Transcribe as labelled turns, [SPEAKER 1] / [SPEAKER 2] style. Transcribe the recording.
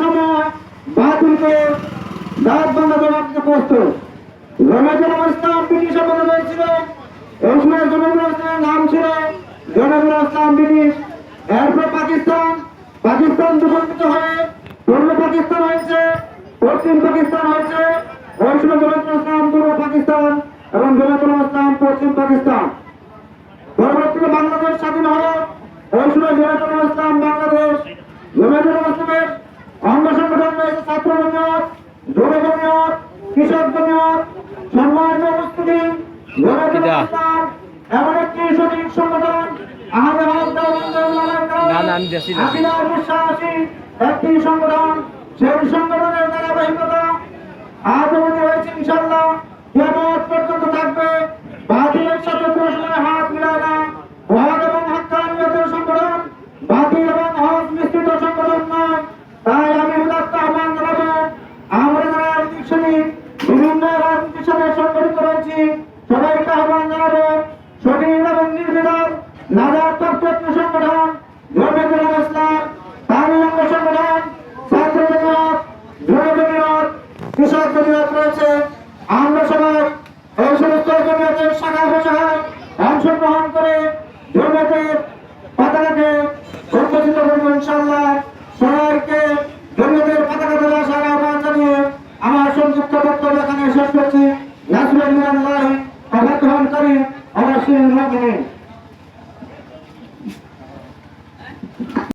[SPEAKER 1] সময় নাম ছিল পাকিস্তান পাকিস্তান হয়ে পাকিস্তান হয়েছে, পশ্চিম পাকিস্তান হয়েছে। পূর্ব পাকিস্তান এবং পশ্চিম পাকিস্তান। পরবর্তীতে বাংলাদেশ স্বাধীন হলো সময় জমাজুল ইসলাম বাংলাদেশ জমাজুল ইসলামের অঙ্গ সংগঠন রয়েছে ছাত্র জমিয়ত যুব জমিয়ত কৃষক জমিয়ত সম্মানিত উপস্থিতি জমাজুল ইসলাম এমন একটি সঠিক সংগঠন আহমদ
[SPEAKER 2] না, না, আমি না।
[SPEAKER 1] আকিদার বিশ্বাসী একটি সংগঠন সেই সংগঠনের ধারাবাহিকতা আজ অবধি হয়েছে ইনশাল্লাহ কেমন পর্যন্ত থাকবে বাতিলের সাথে কোনো সময় হাত মিলায় না হক এবং হকানিয়তের সংগঠন বাতিল এবং হক মিশ্রিত সংগঠন নয় তাই আমি উদাত্ত আহ্বান জানাব আমরা যারা রাজনীতির সাথে বিভিন্ন রাজনীতির সাথে সংগঠিত রয়েছি সবাইকে আহ্বান জানাব সঠিক এবং নির্বিধান নাজার তত্ত্ব সংগঠন জমিয়তুল ইসলাম তামিল অঙ্গ সংগঠন ছাত্র জমিয়ত যুব জমিয়ত কৃষক জমিয়ত রয়েছে আমরা সবাই এই সমস্ত জমিয়তের শাখা প্রশাখায় অংশগ্রহণ করে জমিয়তের পতাকাকে উন্মোচিত করব ইনশাল্লাহ সবাইকে জমিয়তের পতাকা ধরে আসার আহ্বান জানিয়ে আমার সংযুক্ত বক্তব্য এখানে শেষ করছি। নাসরুল্লাহ অবাধ্য করি অবশ্যই